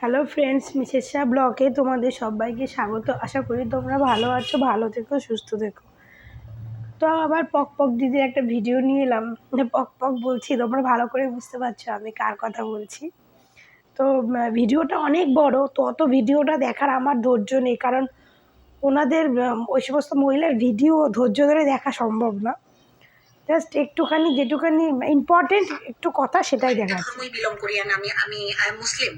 Hello friends Mrs Shah ব্লকে তোমাদের সবাইকে স্বাগত। আশা করি তোমরা ভালো আছো, ভালো থেকো, সুস্থ থেকো। তো আবার পক পক দিদির একটা ভিডিও নিয়ে এলাম। মানে পক পক বলছি, তোমরা ভালো করে বুঝতে পারছ আমি কার কথা বলছি। তো ভিডিওটা অনেক বড়, তো অত ভিডিওটা দেখার আমার ধৈর্য নেই, কারণ ওনাদের ওই সমস্ত মহিলার ভিডিও ধৈর্য ধরে দেখা সম্ভব না। জাস্ট একটুখানি, যেটুখানি ইম্পর্টেন্ট একটু কথা সেটাই করি আমি আমি মুসলিম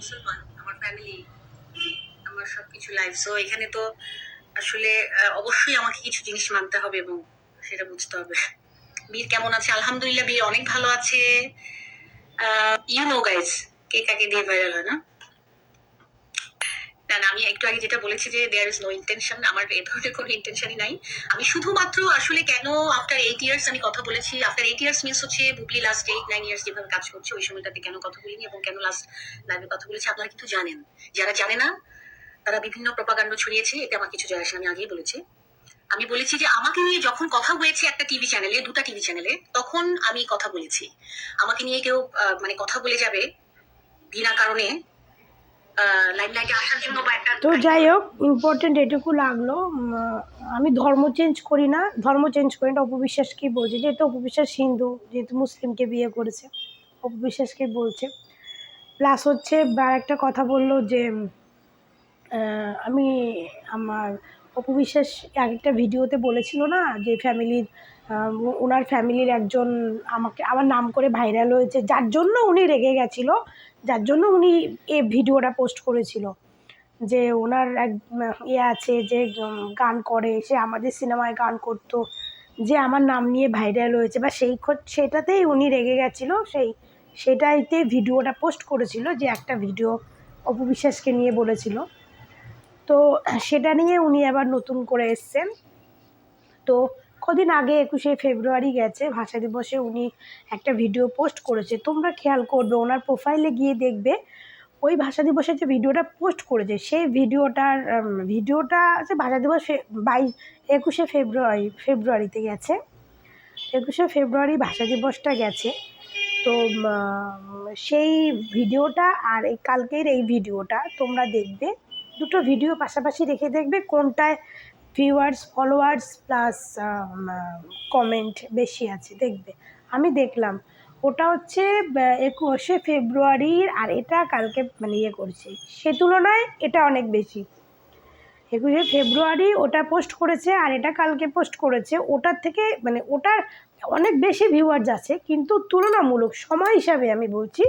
মুসলমান, আমার ফ্যামিলি আমার সবকিছু লাইফ সো এখানে তো আসলে অবশ্যই আমাকে কিছু জিনিস মানতে হবে এবং সেটা বুঝতে হবে। বীর কেমন আছে? আলহামদুলিল্লাহ, বীর অনেক ভালো আছে। ইউ নো গাইজ কে কাকে দিয়ে ভাইরাল হয় না? না না, আমি একটু আগে যেটা বলেছি যে দেয়ার ইজ নো ইন্টেনশন আমার এ ধরনের কোনো ইন্টেনশনই নাই। আমি শুধুমাত্র আসলে কেন আফটার এইট ইয়ার্স আমি কথা বলেছি আফটার এইট ইয়ার্স মিনস হচ্ছে Bubli last eight nine years যেভাবে কাজ করছে ওই সময়টাতে কেন কথা বলিনি এবং কেন লাস্ট লাইভে কথা বলেছি আপনারা কিন্তু জানেন। যারা জানে না তারা বিভিন্ন প্রপাগান্ড ছড়িয়েছে এতে আমার কিছু যায় আসে আমি আগেই বলেছি। আমি বলেছি যে আমাকে নিয়ে যখন কথা হয়েছে একটা টিভি চ্যানেলে দুটা টিভি চ্যানেলে তখন আমি কথা বলেছি। আমাকে নিয়ে কেউ মানে কথা বলে যাবে বিনা কারণে লাইমলাইটে আসার জন্য বা একটা তো যাই হোক ইম্পর্টেন্ট এটুকু লাগল। আমি ধর্ম চেঞ্জ করি না। ধর্ম চেঞ্জ করি না। অপবিশ্বাসকে বলছে? যেহেতু অপবিশ্বাস হিন্দু যেহেতু মুসলিমকে বিয়ে করেছে অপবিশ্বাসকে বলছে। প্লাস হচ্ছে একটা কথা বলল যে আমি আমার অপবিশ্বাস একটা ভিডিওতে বলেছিল না যে ফ্যামিলির ওনার ফ্যামিলির একজন আমাকে, আমার নাম করে ভাইরাল হয়েছে, যার জন্য উনি রেগে গেছিল, যার জন্য উনি এ ভিডিওটা পোস্ট করেছিল। যে ওনার এক ইয়ে আছে যে গান করে, সে আমাদের সিনেমায় গান করতো, যে আমার নাম নিয়ে ভাইরাল হয়েছে, বা সেই সেটাতেই উনি রেগে গেছিল, সেই, সেটাইতে ভিডিওটা পোস্ট করেছিল, যে একটা ভিডিও অপবিশ্বাসকে নিয়ে বলেছিল। তো সেটা নিয়ে উনি আবার নতুন করে এসছেন। তো কদিন আগে একুশে ফেব্রুয়ারি গেছে, ভাষা দিবসে উনি একটা ভিডিও পোস্ট করেছে। তোমরা খেয়াল করবে, ওনার প্রোফাইলে গিয়ে দেখবে, ওই ভাষা দিবসে যে ভিডিওটা পোস্ট করেছে, সেই ভিডিওটার ভিডিওটা আছে ভাষা দিবস বাইশ, একুশে ফেব্রুয়ারি, ফেব্রুয়ারিতে গেছে। একুশে ফেব্রুয়ারি ভাষা দিবসটা গেছে। তো সেই ভিডিওটা আর এই কালকের এই ভিডিওটা তোমরা দেখবে। দুটো ভিডিও পাশাপাশি রেখে দেখবে কোনটায় ভিউয়ার্স ফলোয়ার্স প্লাস কমেন্ট বেশি আছে, দেখবে। আমি দেখলাম। ওটা হচ্ছে একুশে ফেব্রুয়ারির, আর এটা কালকে মানে ইয়ে করছে। সে তুলনায় এটা অনেক বেশি। একুশে ফেব্রুয়ারি ওটা পোস্ট করেছে, আর এটা কালকে পোস্ট করেছে। ওটার থেকে মানে ওটার অনেক বেশি ভিউয়ার্স আছে, কিন্তু তুলনামূলক সময় হিসাবে আমি বলছি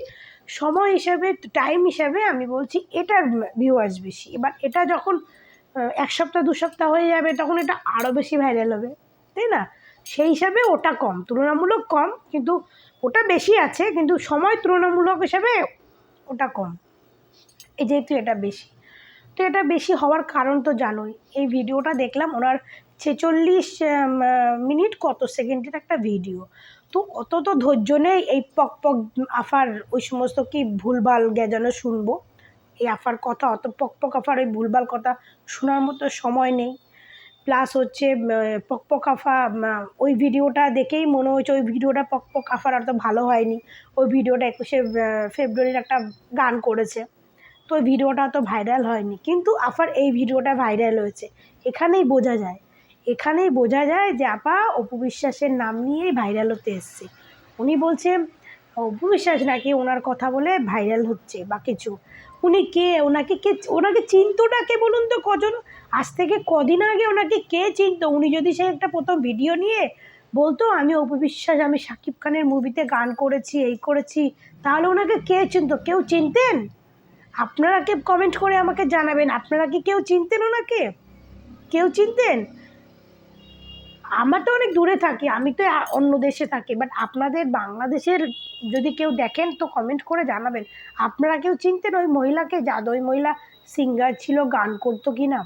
সময় হিসাবে টাইম হিসাবে আমি বলছি এটার ভিউয়ার্স বেশি। এবার এটা যখন এক সপ্তাহ, দু সপ্তাহ হয়ে যাবে, তখন এটা আরও বেশি ভাইরাল হবে, তাই না? সেই হিসাবে ওটা কম, তুলনামূলক কম, কিন্তু ওটা বেশি আছে, কিন্তু সময় তুলনামূলক হিসাবে ওটা কম। এই যেহেতু এটা বেশি। তো এটা বেশি হওয়ার কারণ তো জানোই। এই ভিডিওটা দেখলাম, ওনার ছেচল্লিশ মিনিট কত সেকেন্ডের একটা ভিডিও তো অত তো ধৈর্য নেই এই পক পক আফার, ওই সমস্ত কি ভুলভাল গেজানো শুনব? এই আফার কথা, অত পক পক আফার ওই ভুলভাল কথা শোনার মতো সময় নেই। প্লাস হচ্ছে পক পক আফা ওই ভিডিওটা দেখেই মনে হয়েছে, ওই ভিডিওটা পক পক আফার অত ভালো হয়নি। ওই ভিডিওটা একুশে ফেব্রুয়ারির একটা গান করেছে। তো ওই ভিডিওটা তো ভাইরাল হয়নি। কিন্তু আফার এই ভিডিওটা ভাইরাল হয়েছে। এখানেই বোঝা যায়। এখানেই বোঝা যায় যে আপা অপু বিশ্বাসের নাম নিয়েই ভাইরাল হতে এসছে। উনি বলছে অপু বিশ্বাস নাকি ওনার কথা বলে ভাইরাল হচ্ছে বা কিছু। উনি কে? ওনাকে কে? ওনাকে চিনতোটা কে বলুন তো কজন? আজ থেকে কদিন আগে ওনাকে কে চিনতো? উনি যদি সে একটা প্রথম ভিডিও নিয়ে বলতো, আমি অপু বিশ্বাস, আমি শাকিব খানের মুভিতে গান করেছি, এই করেছি, তাহলে ওনাকে কে চিনতো? কেউ চিনতেন? আপনারা কে কমেন্ট করে আমাকে জানাবেন? আপনারা কি কেউ চিনতেন ওনাকে? কেউ চিনতেন? আমার তো অনেক দূরে থাকি, আমি তো অন্য দেশে থাকি বাট আপনাদের বাংলাদেশের যদি কেউ দেখেন তো কমেন্ট করে জানাবেন। আপনারা কেউ চিনতেন ওই মহিলাকে? যাদ ওই মহিলা সিঙ্গার ছিল, গান করতো কি না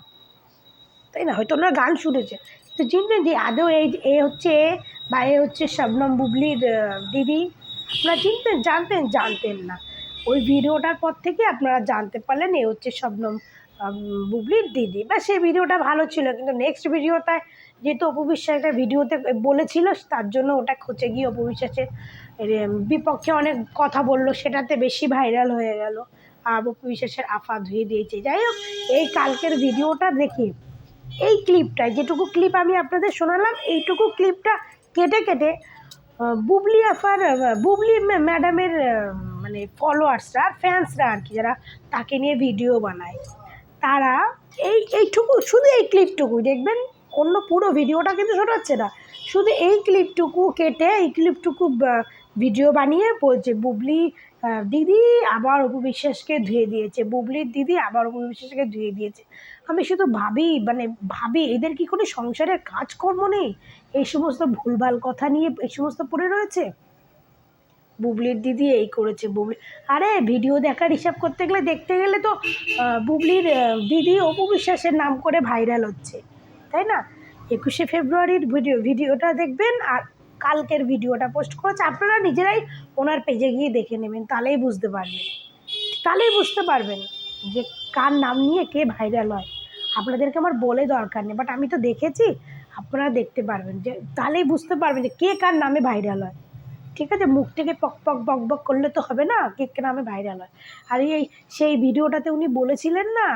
তাই না? হয়তো ওনারা গান শুনেছে। তো চিনতেন যে আদৌ এই এ হচ্ছে এ বা এ হচ্ছে শবনম বুবলির দিদি? আপনারা চিনতেন, জানতেন? জানতেন না। ওই ভিডিওটার পর থেকে আপনারা জানতে পারলেন এ হচ্ছে শবনম বুবলির দিদি। বা সেই ভিডিওটা ভালো ছিল, কিন্তু নেক্সট ভিডিওটায় যেহেতু অপু বিশ্বাস একটা ভিডিওতে বলেছিল, তার জন্য ওটা খচে গিয়ে অপু বিশ্বাসের বিপক্ষে অনেক কথা বলল, সেটাতে বেশি ভাইরাল হয়ে গেল। আর অপু বিশ্বাসের আফা ধুয়ে দিয়েছে। যাই হোক, এই কালকের ভিডিওটা দেখে, এই ক্লিপটা যেটুকু ক্লিপ আমি আপনাদের শোনালাম, এইটুকু ক্লিপটা কেটে কেটে বুবলি আফার বুবলি ম্যাডামের মানে ফলোয়ার্সরা ফ্যান্সরা আর কি, যারা তাকে নিয়ে ভিডিও বানায়, তারা এই, এইটুকু, শুধু এই ক্লিপটুকু দেখবেন অন্য পুরো ভিডিওটা কিন্তু শোনাচ্ছে না। শুধু এই ক্লিপটুকু কেটে, এই ক্লিপটুকু ভিডিও বানিয়ে বলছে, বুবলি দিদি আবার অপু বিশ্বাসকে ধুয়ে দিয়েছে। বুবলির দিদি আবার অপু বিশ্বাসকে ধুয়ে দিয়েছে। আমি শুধু ভাবি মানে ভাবি, এদের কি কোনো সংসারের কাজকর্ম নেই? এই সমস্ত ভুলভাল কথা নিয়ে এই সমস্ত পড়ে রয়েছে? বুবলির দিদি এই করেছে, বুবলি আরে, ভিডিও দেখার হিসাব করতে গেলে দেখতে গেলে তো বুবলির দিদি অপু বিশ্বাসের নাম করে ভাইরাল হচ্ছে। তাই না? একুশে ফেব্রুয়ারির ভিডিও ভিডিওটা দেখবেন আর কালকের ভিডিওটা পোস্ট করেছে। আপনারা নিজেরাই ওনার পেজে গিয়ে দেখে নেবেন, তাহলেই বুঝতে পারবেন। তাহলেই বুঝতে পারবেন যে কার নাম নিয়ে কে ভাইরাল হয়। আপনাদেরকে আমার বলে দরকার নেই বাট আমি তো দেখেছি, আপনারা দেখতে পারবেন যে তাহলেই বুঝতে পারবেন যে কে কার নামে ভাইরাল হয়। ঠিক আছে? মুখ থেকে পক পক বক বক করলে তো হবে না, কে কে নামে ভাইরাল হয়। আর এই সেই ভিডিওটাতে উনি বলেছিলেন না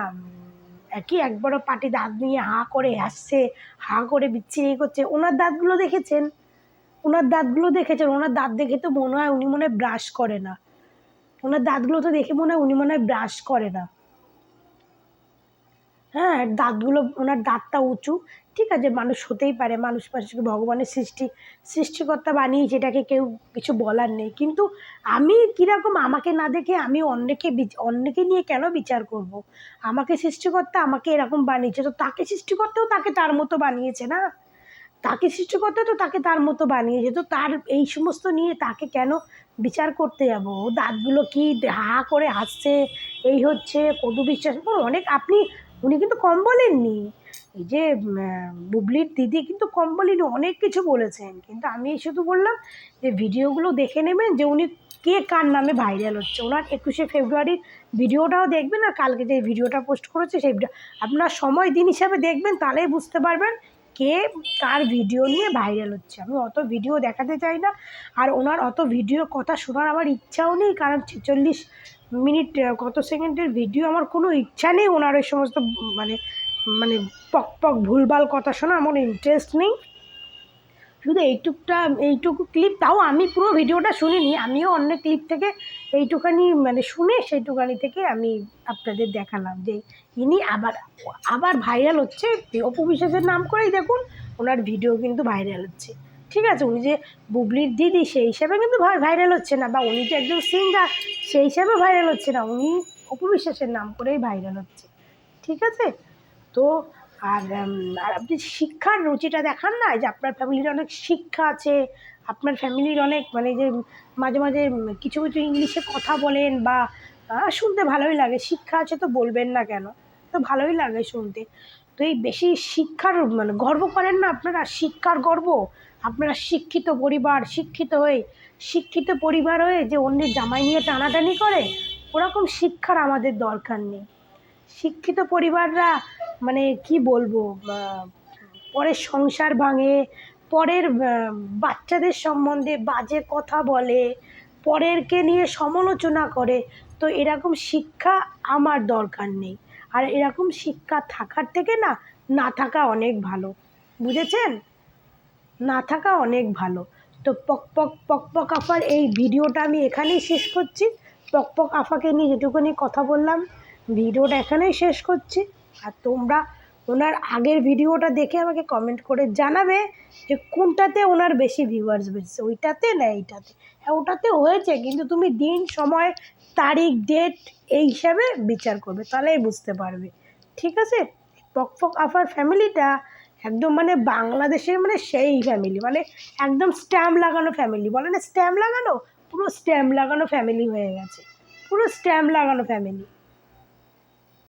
কি একবারও পাটি দাঁত নিয়ে হা করে হাসছে হা করে বিচ্ছিরি করছে। ওনার দাঁতগুলো দেখেছেন? ওনার দাঁতগুলো দেখেছেন? ওনার দাঁত দেখে তো মনে হয় উনি মনে হয় ব্রাশ করে না। ওনার দাঁতগুলো তো দেখে মনে হয় উনি মনে হয় ব্রাশ করে না। হ্যাঁ দাঁতগুলো, ওনার দাঁতটা উঁচু, ঠিক আছে? মানুষ হতেই পারে, মানুষ মানুষকে ভগবানের সৃষ্টি, সৃষ্টিকর্তা বানিয়েছে এটাকে কেউ কিছু বলার নেই। কিন্তু আমি কীরকম আমাকে না দেখে আমি অন্যকে অন্যকে নিয়ে কেন বিচার করব। আমাকে সৃষ্টিকর্তা আমাকে এরকম বানিয়েছে, তো তাকে সৃষ্টিকর্তাও তাকে তার মতো বানিয়েছে না? তাকে সৃষ্টিকর্তা তো তাকে তার মতো বানিয়েছে, তো তার এই সমস্ত নিয়ে তাকে কেন বিচার করতে যাব? দাঁতগুলো কি হা করে হাসছে, এই হচ্ছে, কদু বিশ্বাস অনেক, আপনি উনি কিন্তু কম বলেননি। এই যে বুবলির দিদি কিন্তু কম বলেনি অনেক কিছু বলেছেন। কিন্তু আমি শুধু বললাম যে, ভিডিওগুলো দেখে নেবেন যে উনি কে কার নামে ভাইরাল হচ্ছে। ওনার একুশে ফেব্রুয়ারির ভিডিওটাও দেখবেন আর কালকে যে ভিডিওটা পোস্ট করেছে সেই আপনার সময়, দিন হিসাবে দেখবেন, তাহলেই বুঝতে পারবেন কে কার ভিডিও নিয়ে ভাইরাল হচ্ছে। আমি অত ভিডিও দেখাতে চাই না। আর ওনার অত ভিডিও কথা শোনার আমার ইচ্ছাও নেই, কারণ ছেচল্লিশ মিনিট কত সেকেন্ডের ভিডিও আমার কোনো ইচ্ছা নেই। ওনার ওই সমস্ত মানে মানে পক পক ভুলভাল কথা শোনা আমার ইন্টারেস্ট নেই। শুধু এইটুকটা, এইটুকু ক্লিপ তাও আমি পুরো ভিডিওটা শুনিনি, আমিও অন্য ক্লিপ থেকে এইটুখানি মানে শুনে সেইটুখানি থেকে আমি আপনাদের দেখালাম যে ইনি আবার আবার ভাইরাল হচ্ছে। অপু বিশ্বাসের নাম করেই দেখুন, ওনার ভিডিও কিন্তু ভাইরাল হচ্ছে। ঠিক আছে, উনি যে বুবলির দিদি, সেই হিসাবে কিন্তু ভাইরাল হচ্ছে না, বা উনি যে একজন সিঙ্গার সেই হিসাবে ভাইরাল হচ্ছে না, উনি অপু বিশ্বাসের নাম করেই ভাইরাল হচ্ছে, ঠিক আছে? তো আর আর আপনি শিক্ষার রুচিটা দেখান না যে আপনার ফ্যামিলির অনেক শিক্ষা আছে, আপনার ফ্যামিলির অনেক মানে যে মাঝে মাঝে কিছু কিছু ইংলিশে কথা বলেন বা শুনতে ভালোই লাগে, শিক্ষা আছে তো বলবেন না কেন? তো ভালোই লাগে শুনতে। তো এই বেশি শিক্ষার মানে গর্ব করেন না আপনারা? শিক্ষার গর্ব। আপনারা শিক্ষিত পরিবার, শিক্ষিত হয়ে, শিক্ষিত পরিবার হয়ে যে অন্যের জামাই নিয়ে টানাটানি করে, ওরকম শিক্ষার আমাদের দরকার নেই। শিক্ষিত পরিবাররা মানে কি বলব পরের সংসার ভাঙে, পরের বাচ্চাদের সম্বন্ধে বাজে কথা বলে, পরেরকে নিয়ে সমালোচনা করে, তো এরকম শিক্ষা আমার দরকার নেই। আর এরকম শিক্ষা থাকার থেকে না না থাকা অনেক ভালো। বুঝেছেন? না থাকা অনেক ভালো। তো পক পক পক পক আফার এই ভিডিওটা আমি এখানেই শেষ করছি। পক পক আফাকে নিয়ে যেটুকুনি কথা বললাম, ভিডিওটা এখানেই শেষ করছি। আর তোমরা ওনার আগের ভিডিওটা দেখে আমাকে কমেন্ট করে জানাবে যে কোনটাতে ওনার বেশি ভিউয়ার্স বেশি ওইটাতে না এইটাতে? হ্যাঁ ওটাতে হয়েছে, কিন্তু তুমি দিন, সময় তারিখ ডেট এই হিসাবে বিচার করবে, তাহলেই বুঝতে পারবে। ঠিক আছে? পক পক আফার ফ্যামিলিটা একদম মানে বাংলাদেশের মানে সেই ফ্যামিলি মানে একদম স্ট্যাম্প লাগানো ফ্যামিলি। বলে না স্ট্যাম্প লাগানো? পুরো স্ট্যাম্প লাগানো ফ্যামিলি হয়ে গেছে। পুরো স্ট্যাম্প লাগানো ফ্যামিলি।